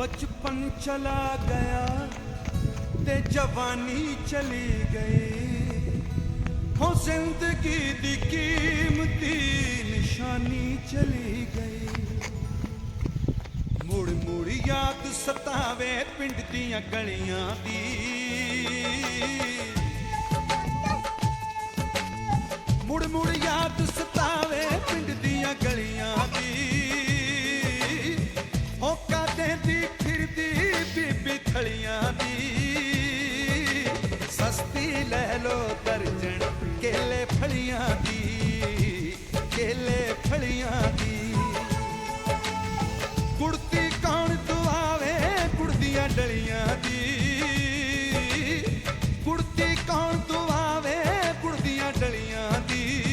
ਬਚਪਨ ਚਲਾ ਗਿਆ ਤੇ ਜਵਾਨੀ ਚਲੀ ਗਈ ਹੋ ਜ਼ਿੰਦਗੀ ਦੀ ਕੀਮਤੀ ਨਿਸ਼ਾਨੀ ਚਲੀ ਗਈ ਮੁੜ ਮੁੜ ਯਾਦ ਸਤਾਵੇ ਪਿੰਡ ਦੀਆਂ ਗਲੀਆਂ ਦੀ ਮੁੜ ਮੁੜ ਯਾਦ ਸਤਾਵੇ ਪਿੰਡ ਦੀਆਂ ਗਲੀਆਂ ਦੀ ਸਸਤੀ ਲੈ ਲੋ ਦਰਜਣ ਕੇਲੇ ਫਲੀਆਂ ਦੀ, ਕੇਲੇ ਫਲੀਆਂ ਦੀ। ਕੁੜਤੀ ਕੌਣ ਦਵਾਵੇ ਕੁੜਦੀਆਂ ਡਲੀਆਂ ਦੀ। ਕੁੜਤੀ ਕੌਣ ਦਵਾਵੇ ਕੁੜਦੀਆਂ ਡਲੀਆਂ ਦੀ।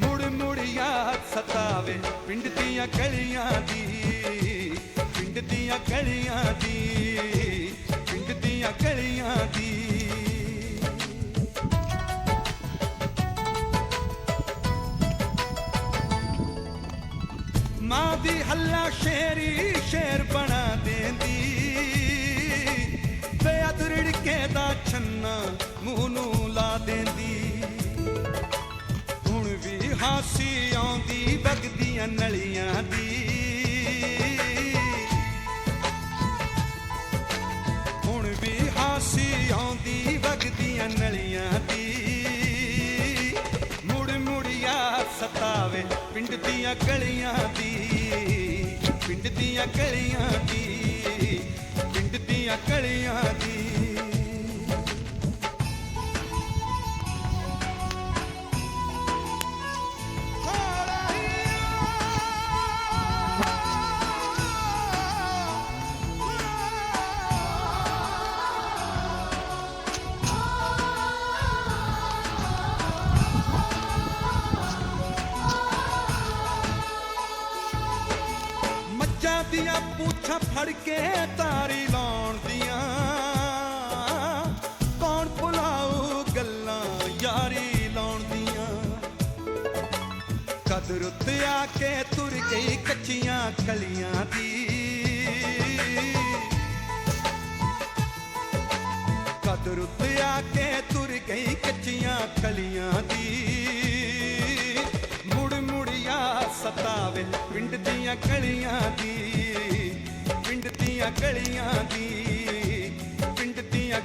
ਮੁੜ ਮੁੜ ਯਾਦ ਸਤਾਵੇ, ਪਿੰਡ ਦੀਆਂ ਗਲੀਆਂ ਦੀ, ਪਿੰਡ ਦੀਆਂ ਗਲੀਆਂ ਦੀ। ਗਲੀਆਂ ਦੀ। ਮਾਂ ਦੀ ਹੱਲਾ ਸ਼ੇਰੀ ਸ਼ੇਰ ਬਣਾ ਦੇਂਦੀ। ਬੇਅਦਰੜ ਕੇ ਦਾ ਛੰਨਾ ਮੂੰਹ ਨੂੰ ਲਾ ਦੇਂਦੀ। ਹੁਣ ਵੀ ਹਾਸੀ ਆਉਂਦੀ, ਵਗਦੀਆਂ ਨਲੀਆਂ ਦੀ। ਹਾਸੀ ਆਉਂਦੀ ਵਗਦੀਆਂ ਨਲੀਆਂ ਦੀ। ਮੁੜ ਮੁੜ ਸਤਾਵੇ ਪਿੰਡ ਦੀਆਂ ਗਲੀਆਂ ਦੀ। ਪਿੰਡ ਦੀਆਂ ਗਲੀਆਂ ਦੀ, ਪਿੰਡ ਦੀਆਂ ਗਲੀਆਂ ਦੀ। ਦੀਆਂ ਪੂਛਾਂ ਫੜ ਕੇ ਤਾਰੀ ਲਾਉਣ ਦੀਆਂ। ਕੌਣ ਭੁਲਾਊ ਗੱਲਾਂ ਯਾਰੀ ਲਾਉਣ ਦੀਆਂ। ਕਦਰ ਉੱਤੇ ਆ ਕੇ ਤੁਰ ਗਈ ਕੱਚੀਆਂ ਕਲੀਆਂ ਦੀ। ਕਦਰ ਉੱਤੇ ਆ ਕੇ ਤੁਰ ਗਈ ਕੱਚੀਆਂ ਕਲੀਆਂ ਦੀ। ਸਤਾਵੇ ਪਿੰਡ ਦੀਆਂ ਗਲੀਆਂ ਦੀ ਪਿੰਡ ਦੀਆਂ ਗਲੀਆਂ ਦੀ ਪਿੰਡ ਦੀਆਂ